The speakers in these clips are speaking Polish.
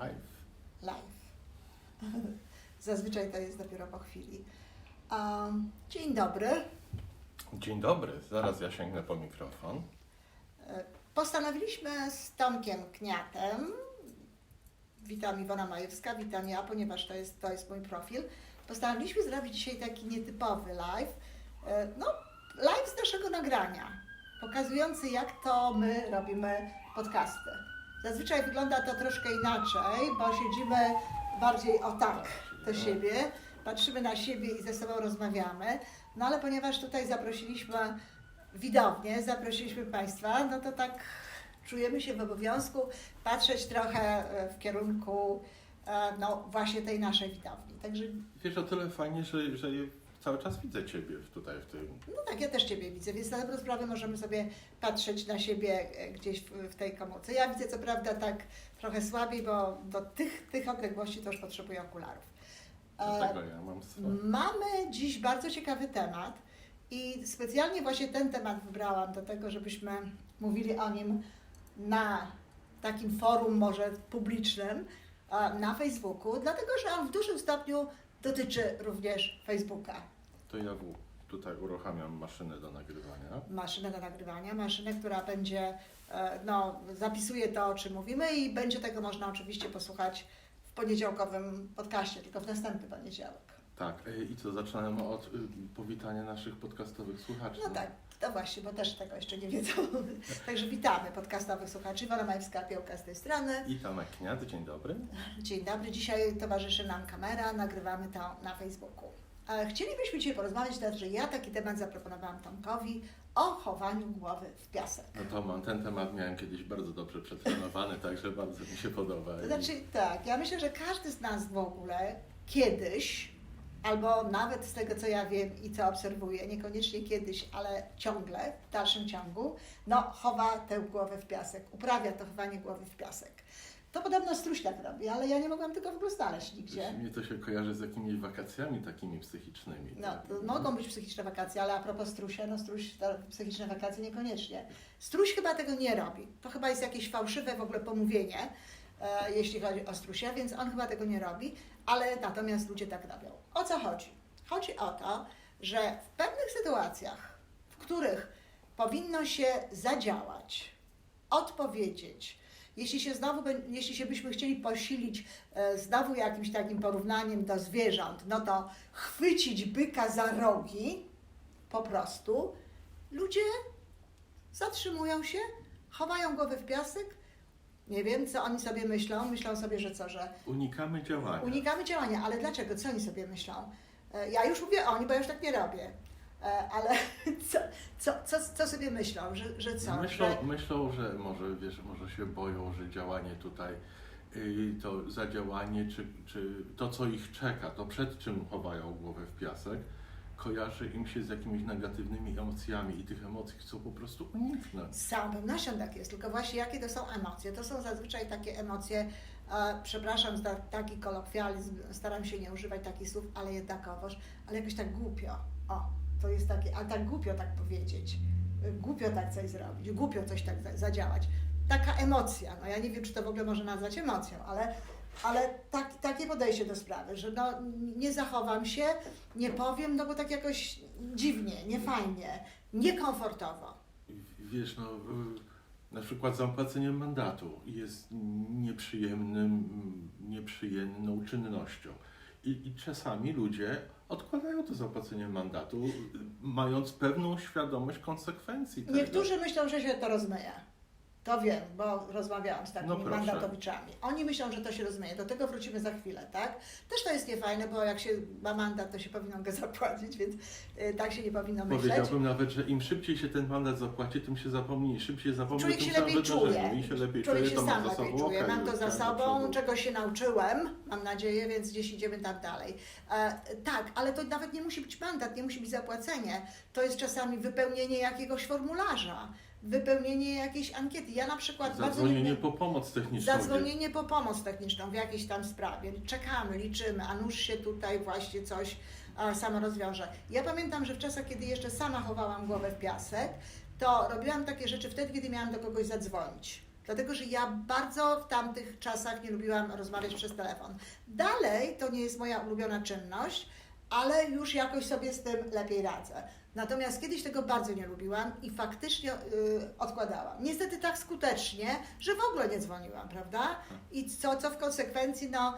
Live. live. Zazwyczaj to jest dopiero po chwili. Um, dzień dobry. Dzień dobry, zaraz ja sięgnę po mikrofon. E, Postanowiliśmy z Tomkiem Kniatem, witam Iwona Majewska, witam ja, ponieważ to jest, to jest mój profil, postanowiliśmy zrobić dzisiaj taki nietypowy live, e, no live z naszego nagrania, pokazujący jak to my robimy podcasty. Zazwyczaj wygląda to troszkę inaczej, bo siedzimy bardziej o tak do siebie, patrzymy na siebie i ze sobą rozmawiamy, no ale ponieważ tutaj zaprosiliśmy widownię, zaprosiliśmy Państwa, no to tak czujemy się w obowiązku patrzeć trochę e, w kierunku e, no właśnie tej naszej widowni. Także Wiesz, o tyle fajnie, że, że cały czas widzę Ciebie w- tutaj w tym. no tak, ja też Ciebie widzę, więc na dobrą sprawę możemy sobie patrzeć na siebie e, gdzieś w, w tej komórce. Ja widzę co prawda tak trochę słabiej, bo do tych, tych odległości to już potrzebuję okularów. E, Dlatego ja mam swoje. Mamy dziś bardzo ciekawy temat i specjalnie właśnie ten temat wybrałam do tego, żebyśmy mówili o nim na takim forum może publicznym a, na Facebooku, dlatego że on w dużym stopniu dotyczy również Facebooka. To ja tutaj uruchamiam maszynę do nagrywania. Maszynę do nagrywania, maszynę, która będzie, e, no, zapisuje to, o czym mówimy i będzie tego można oczywiście posłuchać w poniedziałkowym podcaście, tylko w następny poniedziałek. Tak, e, i co, zaczynamy od y, powitania naszych podcastowych słuchaczy. No tak, to właśnie, bo też tego jeszcze nie wiedzą. Także witamy podcastowych słuchaczy. Iwona Majewska, Piołka z tej strony. I Tomek Kniat, dzień dobry. Dzień dobry, dzisiaj towarzyszy nam kamera, nagrywamy to na Facebooku. E, Chcielibyśmy dzisiaj porozmawiać teraz, że ja taki temat zaproponowałam Tomkowi o chowaniu głowy w piasek. No to mam, ten temat miałem kiedyś bardzo dobrze przetrenowany, także bardzo mi się podoba. To znaczy tak, ja myślę, że każdy z nas w ogóle kiedyś, albo nawet z tego co ja wiem i co obserwuję, niekoniecznie kiedyś, ale ciągle, w dalszym ciągu, no chowa tę głowę w piasek, uprawia to chowanie głowy w piasek. To podobno struś tak robi, ale ja nie mogłam tego w ogóle znaleźć nigdzie. Mnie to się kojarzy z jakimiś wakacjami takimi psychicznymi. No, to mogą być psychiczne wakacje, ale a propos strusia, no struś, to psychiczne wakacje niekoniecznie. Struś chyba tego nie robi. To chyba jest jakieś fałszywe w ogóle pomówienie, e, jeśli chodzi o strusia, więc on chyba tego nie robi, ale natomiast ludzie tak robią. O co chodzi? Chodzi o to, że w pewnych sytuacjach, w których powinno się zadziałać, odpowiedzieć, jeśli się znowu, jeśli się byśmy chcieli posilić e, znowu jakimś takim porównaniem do zwierząt, no to chwycić byka za rogi, po prostu ludzie zatrzymują się, chowają głowę w piasek. Nie wiem, co oni sobie myślą. Myślą sobie, że co, że Unikamy działania. unikamy działania, ale dlaczego? Co oni sobie myślą? E, Ja już mówię oni, bo ja już tak nie robię. E, Ale co, co, co, co sobie myślą, że, że co? Myślą, że, myślą, że może, wiesz, może się boją, że działanie tutaj, y, to zadziałanie, czy, czy to, co ich czeka, to przed czym chowają głowę w piasek, kojarzy im się z jakimiś negatywnymi emocjami i tych emocji chcą po prostu uniknąć. Z całą pewnością tak jest, tylko właśnie jakie to są emocje? To są zazwyczaj takie emocje, e, przepraszam za taki kolokwializm, staram się nie używać takich słów, ale jednakowoż, ale jakoś tak głupio. O, to jest takie, ale tak głupio tak powiedzieć, głupio tak coś zrobić, głupio coś tak za- zadziałać. Taka emocja, no ja nie wiem, czy to w ogóle można nazwać emocją, ale, ale tak, takie podejście do sprawy, że no, nie zachowam się, nie powiem, no bo tak jakoś dziwnie, niefajnie, niekomfortowo. Wiesz, no, na przykład zapłacenie mandatu jest nieprzyjemnym, nieprzyjemną czynnością. I, I czasami ludzie odkładają to zapłacenie mandatu, mając pewną świadomość konsekwencji tego. Niektórzy myślą, że się to rozmyje. To wiem, bo rozmawiałam z takimi No proszę. mandatowiczami. Oni myślą, że to się rozmyje. Do tego wrócimy za chwilę, tak? Też to jest niefajne, bo jak się ma mandat, to się powinno go zapłacić, więc y, tak się nie powinno myśleć. Powiedziałbym nawet, że im szybciej się ten mandat zapłaci, tym się zapomni. Szybciej zapomni, Człowiek tym się lepiej czuje. wydarzeniu. I się lepiej Człowiek czuje, się to ma sam za lepiej sobą. czuje. okej, Mam to za tak, do sobą, przodu. czego się nauczyłem, mam nadzieję, więc gdzieś idziemy tam dalej. E, tak, ale to nawet nie musi być mandat, nie musi być zapłacenie. To jest czasami wypełnienie jakiegoś formularza, wypełnienie jakiejś ankiety. Ja na przykład bardzo Zadzwonienie nie... po pomoc techniczną. Zadzwonienie po pomoc techniczną w jakiejś tam sprawie. Czekamy, liczymy, a nuż się tutaj właśnie coś a, samo rozwiąże. Ja pamiętam, że w czasach, kiedy jeszcze sama chowałam głowę w piasek, to robiłam takie rzeczy wtedy, kiedy miałam do kogoś zadzwonić. dlatego że ja bardzo w tamtych czasach nie lubiłam rozmawiać przez telefon. Dalej to nie jest moja ulubiona czynność, ale już jakoś sobie z tym lepiej radzę. Natomiast kiedyś tego bardzo nie lubiłam i faktycznie y, odkładałam. Niestety tak skutecznie, że w ogóle nie dzwoniłam, prawda? I co, co w konsekwencji, no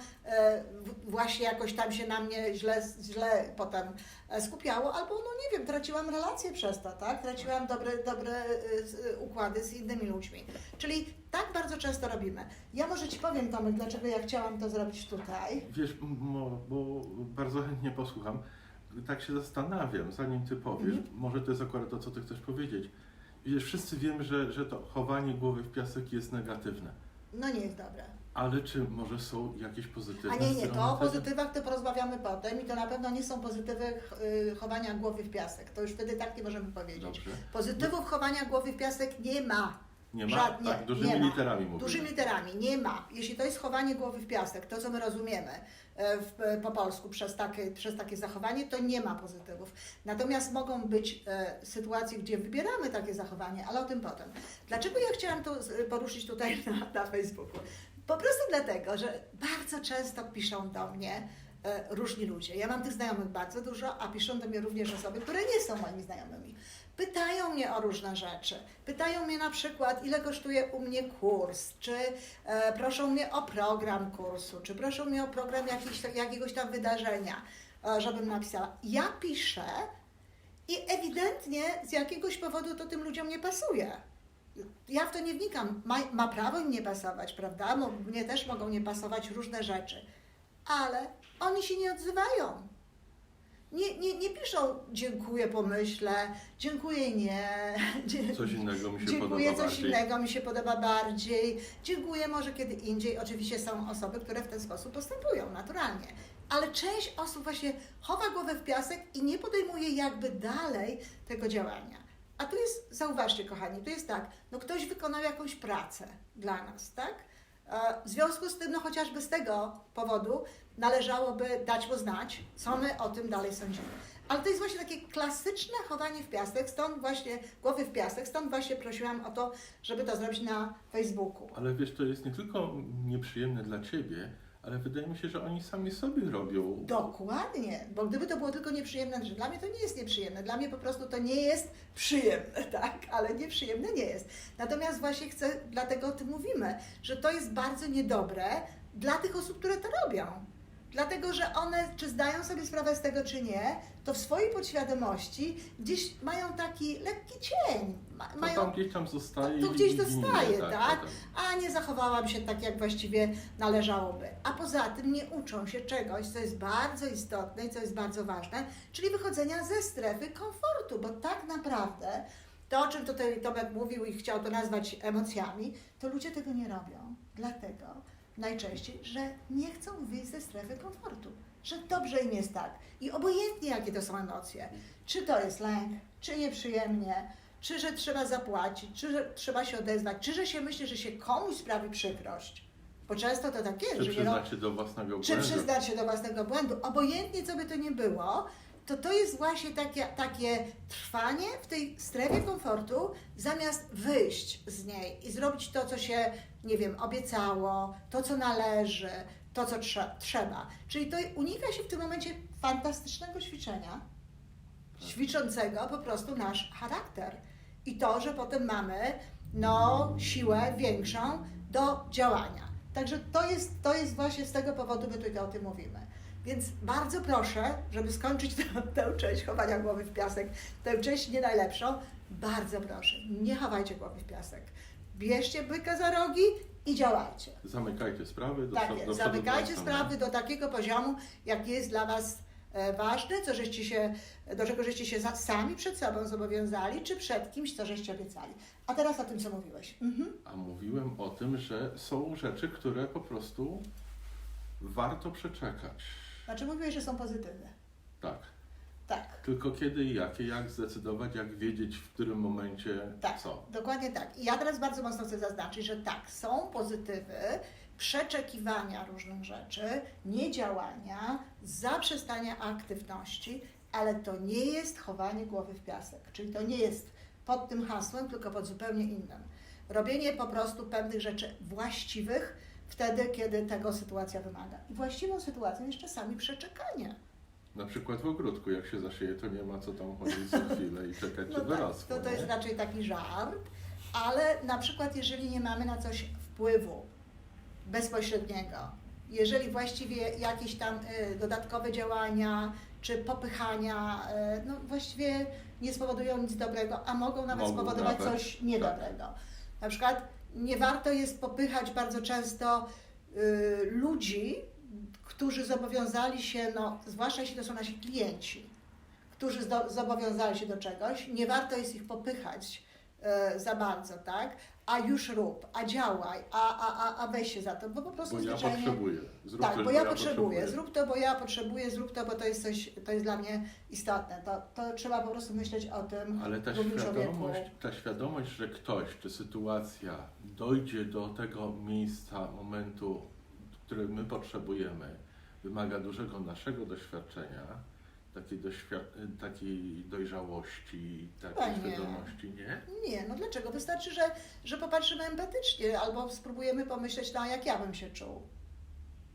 w- właśnie jakoś tam się na mnie źle, źle potem e, skupiało, albo no nie wiem, traciłam relacje przez to, tak? Traciłam dobre, dobre y, z- y, układy z innymi ludźmi. Czyli tak bardzo często robimy. Ja może Ci powiem, Tomek, dlaczego ja chciałam to zrobić tutaj. Wiesz, bo bardzo chętnie posłucham. Tak się zastanawiam, zanim ty powiesz, Mhm. może to jest akurat to, co ty chcesz powiedzieć. Wiesz, wszyscy wiemy, że, że to chowanie głowy w piasek jest negatywne. No nie jest dobre. Ale czy może są jakieś pozytywne A nie, nie, to o pozytywach to porozmawiamy potem i to na pewno nie są pozytywy y, chowania głowy w piasek. To już wtedy tak nie możemy powiedzieć. Dobrze. Pozytywów chowania głowy w piasek nie ma. Nie ma? Żadnie, tak, dużymi nie ma. literami mówimy. Dużymi literami nie ma. Jeśli to jest chowanie głowy w piasek, to co my rozumiemy e, w, po polsku przez takie, przez takie zachowanie, to nie ma pozytywów. Natomiast mogą być e, sytuacje, gdzie wybieramy takie zachowanie, ale o tym potem. Dlaczego ja chciałam to poruszyć tutaj na, na Facebooku? Po prostu dlatego, że bardzo często piszą do mnie e, różni ludzie. Ja mam tych znajomych bardzo dużo, a piszą do mnie również osoby, które nie są moimi znajomymi. Pytają mnie o różne rzeczy. Pytają mnie na przykład, ile kosztuje u mnie kurs, czy e, proszą mnie o program kursu, czy proszą mnie o program jakiś, jakiegoś tam wydarzenia, e, żebym napisała. Ja piszę i ewidentnie z jakiegoś powodu to tym ludziom nie pasuje. Ja w to nie wnikam. Ma, ma prawo im nie pasować, prawda? Mnie też mogą nie pasować różne rzeczy. Ale oni się nie odzywają. Nie, nie, nie piszą dziękuję, pomyślę, dziękuję, nie. Coś innego mi się Dziękuję, podoba coś bardziej. innego mi się podoba bardziej. Dziękuję może kiedy indziej. Oczywiście są osoby, które w ten sposób postępują naturalnie. Ale część osób właśnie chowa głowę w piasek i nie podejmuje jakby dalej tego działania. A tu jest, zauważcie kochani, tu jest tak, no ktoś wykonał jakąś pracę dla nas, tak? W związku z tym, no chociażby z tego powodu należałoby dać mu znać, co my o tym dalej sądzimy. Ale to jest właśnie takie klasyczne chowanie w piasek, stąd właśnie głowy w piasek, stąd właśnie prosiłam o to, żeby to zrobić na Facebooku. Ale wiesz, to jest nie tylko nieprzyjemne dla ciebie, ale wydaje mi się, że oni sami sobie robią. Dokładnie, bo gdyby to było tylko nieprzyjemne, że dla mnie to nie jest nieprzyjemne, dla mnie po prostu to nie jest przyjemne, tak, ale nieprzyjemne nie jest. Natomiast właśnie chcę, dlatego o tym mówimy, że to jest bardzo niedobre dla tych osób, które to robią. Dlatego, że one, czy zdają sobie sprawę z tego, czy nie, to w swojej podświadomości gdzieś mają taki lekki cień. Ma, To mają tam gdzieś tam zostaje. To- to gdzieś zostaje, tak? potem. a nie zachowałam się tak, jak właściwie należałoby. A poza tym nie uczą się czegoś, co jest bardzo istotne i co jest bardzo ważne, czyli wychodzenia ze strefy komfortu, bo tak naprawdę to, o czym tutaj Tomek mówił i chciał to nazwać emocjami, to ludzie tego nie robią. Dlatego najczęściej, że nie chcą wyjść ze strefy komfortu, że dobrze im jest tak. I obojętnie, jakie to są emocje, czy to jest lęk, czy nieprzyjemnie, czy że trzeba zapłacić, czy że trzeba się odezwać, czy że się myśli, że się komuś sprawi przykrość. Bo często to tak jest, Czy że nie no, przyznać się do własnego czy błędu? przyznać się do własnego błędu, obojętnie co by to nie było, to to jest właśnie takie, takie trwanie w tej strefie komfortu, zamiast wyjść z niej i zrobić to, co się, nie wiem, obiecało, to, co należy, to, co trze- trzeba. Czyli to unika się w tym momencie fantastycznego ćwiczenia, ćwiczącego po prostu nasz charakter. I to, że potem mamy no, siłę większą do działania. Także to jest, to jest właśnie z tego powodu, my tutaj o tym mówimy. Więc bardzo proszę, żeby skończyć tę, tę część chowania głowy w piasek, tę część nie najlepszą, bardzo proszę, nie chowajcie głowy w piasek. Bierzcie byka za rogi i działajcie. Zamykajcie sprawy. Do, Tak do jest, przodu zamykajcie sprawy do takiego poziomu, jaki jest dla Was e, ważny, co żeście się, do czego żeście się sami przed sobą zobowiązali, czy przed kimś, co żeście obiecali. A teraz o tym, co mówiłeś. Mhm. A mówiłem o tym, że są rzeczy, które po prostu warto przeczekać. Znaczy mówiłeś, że są pozytywne. Tak. Tak, Tylko kiedy i jakie, jak zdecydować, jak wiedzieć, w którym momencie tak, co. dokładnie tak. I ja teraz bardzo mocno chcę zaznaczyć, że tak, są pozytywy przeczekiwania różnych rzeczy, niedziałania, zaprzestania aktywności, ale to nie jest chowanie głowy w piasek. Czyli to nie jest pod tym hasłem, tylko pod zupełnie innym. robienie po prostu pewnych rzeczy właściwych wtedy, kiedy tego sytuacja wymaga. I właściwą sytuacją jest czasami przeczekanie. Na przykład w ogródku, jak się zasieje, to nie ma co tam chodzić co chwilę i czekać, czy No tak, wyrosło. to, to jest raczej taki żart, ale na przykład jeżeli nie mamy na coś wpływu bezpośredniego, jeżeli właściwie jakieś tam y, dodatkowe działania czy popychania y, no właściwie nie spowodują nic dobrego, a mogą nawet Mogą spowodować nawet, coś niedobrego. Na przykład nie warto jest popychać bardzo często y, ludzi, którzy zobowiązali się, no, zwłaszcza jeśli to są nasi klienci, którzy zobowiązali się do czegoś, nie warto jest ich popychać za bardzo, tak? A już rób, a działaj, a, a, a, a weź się za to, bo po prostu Bo ja zwyczajnie... potrzebuję. Zrób tak, coś, bo ja potrzebuję, zrób to, bo ja potrzebuję, zrób to, bo to jest coś, to jest dla mnie istotne. To, to trzeba po prostu myśleć o tym Ale ta wieku. świadomość, ta świadomość, że ktoś czy sytuacja dojdzie do tego miejsca, momentu, który my potrzebujemy, wymaga dużego naszego doświadczenia, takiej, doświad- takiej dojrzałości, takiej nie. świadomości, nie? Nie, no dlaczego? Wystarczy, że, że popatrzymy empatycznie albo spróbujemy pomyśleć, no a jak ja bym się czuł.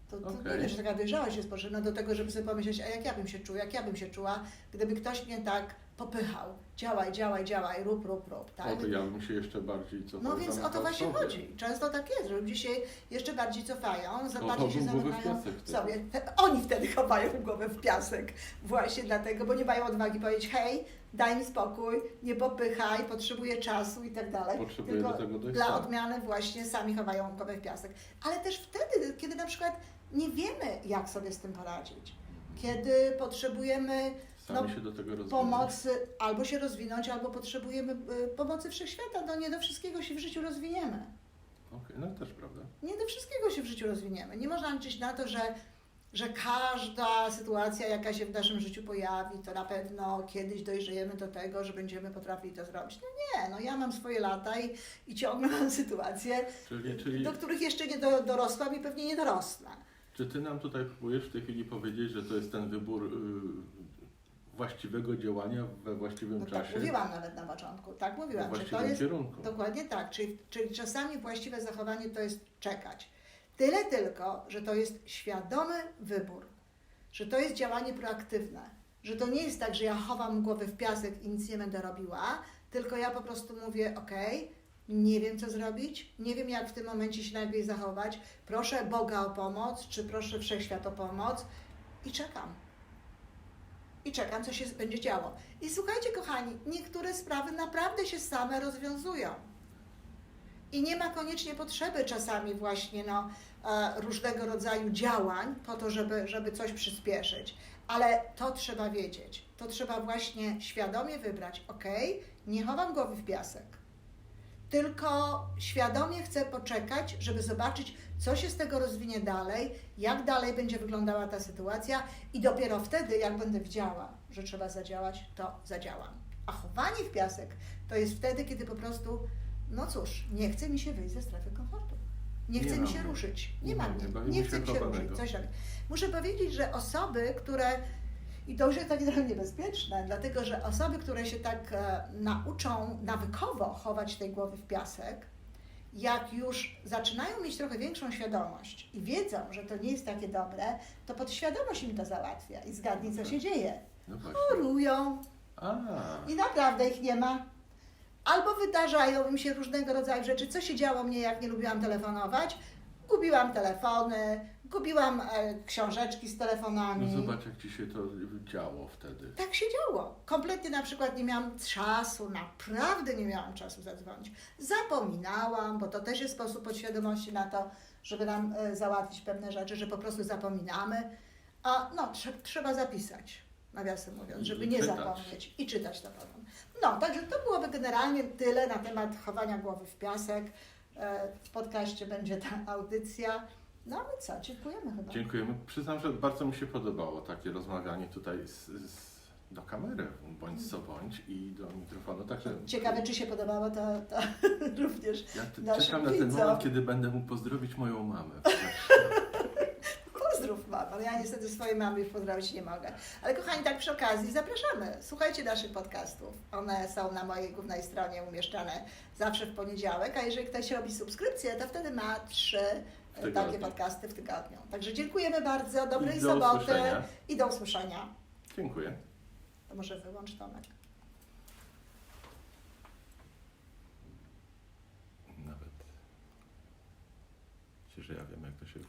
To, to Okej. nie że taka dojrzałość jest potrzebna do tego, żeby sobie pomyśleć, a jak ja bym się czuł, jak ja bym się czuła, gdyby ktoś mnie tak popychał. Działaj, działaj, działaj, rób, rób, rób. Tak? O to ja bym się jeszcze bardziej cofał. No więc o to właśnie sobie. chodzi. Często tak jest, że ludzie się jeszcze bardziej cofają, za- bardziej się zamykają sobie. Oni wtedy chowają głowę w piasek. Właśnie dlatego, bo nie mają odwagi powiedzieć, hej, daj mi spokój, nie popychaj, potrzebuję czasu i tak dalej. Potrzebuję Tylko do tego dojść Dla odmiany właśnie sami chowają głowę w piasek. Ale też wtedy, kiedy na przykład nie wiemy, jak sobie z tym poradzić. Kiedy potrzebujemy Sami no, się do tego rozwijać. pomocy, albo się rozwinąć, albo potrzebujemy y, pomocy wszechświata. No nie do wszystkiego się w życiu rozwiniemy. Okej, no też prawda. Nie do wszystkiego się w życiu rozwiniemy. Nie można liczyć na to, że, że każda sytuacja, jaka się w naszym życiu pojawi, to na pewno kiedyś dojrzejemy do tego, że będziemy potrafili to zrobić. No nie, no ja mam swoje lata i, i ciągle mam sytuacje, Czyli, czyli do których jeszcze nie do, dorosłam i pewnie nie dorosnę. Czy ty nam tutaj próbujesz w tej chwili powiedzieć, że to jest ten wybór y, właściwego działania we właściwym No tak czasie? mówiłam nawet na początku, tak mówiłam, że to jest kierunku. Dokładnie tak, czyli, czyli czasami właściwe zachowanie to jest czekać. Tyle tylko, że to jest świadomy wybór, że to jest działanie proaktywne, że to nie jest tak, że ja chowam głowę w piasek i nic nie będę robiła, tylko ja po prostu mówię, ok, nie wiem co zrobić, nie wiem jak w tym momencie się najlepiej zachować, proszę Boga o pomoc, czy proszę Wszechświat o pomoc i czekam. I czekam, co się będzie działo. I słuchajcie, kochani, niektóre sprawy naprawdę się same rozwiązują. I nie ma koniecznie potrzeby czasami właśnie no, e, różnego rodzaju działań po to, żeby, żeby coś przyspieszyć. Ale to trzeba wiedzieć. To trzeba właśnie świadomie wybrać. Ok, nie chowam głowy w piasek. Tylko świadomie chcę poczekać, żeby zobaczyć, co się z tego rozwinie dalej, jak dalej będzie wyglądała ta sytuacja, i dopiero wtedy, jak będę widziała, że trzeba zadziałać, to zadziałam. A chowanie w piasek to jest wtedy, kiedy po prostu, no cóż, nie chce mi się wyjść ze strefy komfortu. Nie Nie chce mi ma się ruszyć. Nie, Nie ma ma mnie, mnie. bawimy Nie się chce mi się ruszyć. Coś. Muszę powiedzieć, że osoby, które i to już jest takie trochę niebezpieczne, dlatego że osoby, które się tak e, nauczą nawykowo chować tej głowy w piasek, jak już zaczynają mieć trochę większą świadomość i wiedzą, że to nie jest takie dobre, to podświadomość im to załatwia i zgadnij, co się dzieje. No. Chorują i naprawdę ich nie ma. Albo wydarzają im się różnego rodzaju rzeczy. Co się działo mnie, jak nie lubiłam telefonować? Gubiłam telefony, gubiłam e, książeczki z telefonami. no zobacz jak ci się to działo wtedy. Tak się działo. Kompletnie na przykład nie miałam czasu, naprawdę nie miałam czasu zadzwonić. Zapominałam, bo to też jest sposób podświadomości na to, żeby nam e, załatwić pewne rzeczy, że po prostu zapominamy. A no, trze- trzeba zapisać, nawiasem mówiąc, żeby nie czytać. zapomnieć i czytać to potem. No, także to byłoby generalnie tyle na temat chowania głowy w piasek. E, W podcaście będzie ta audycja. No ale co, dziękujemy chyba. Dziękujemy. Przyznam, że bardzo mi się podobało takie rozmawianie tutaj z, z, do kamery, bądź co bądź i do mikrofonu. Także Ciekawe, czy się podobało to, to również ja t- naszym czekam na ten widzom. moment, kiedy będę mógł pozdrowić moją mamę. Pozdrów mamo. Ja niestety swojej mamy już pozdrowić nie mogę. Ale kochani, tak przy okazji zapraszamy. Słuchajcie naszych podcastów. One są na mojej głównej stronie umieszczane zawsze w poniedziałek, a jeżeli ktoś robi subskrypcję, to wtedy ma trzy tygodniu. takie podcasty w tygodniu. Także dziękujemy bardzo, dobrej I do soboty usłyszenia. i do usłyszenia. Dziękuję. To może wyłącz Tomek. Nawet. Myślę, że ja wiem, jak to się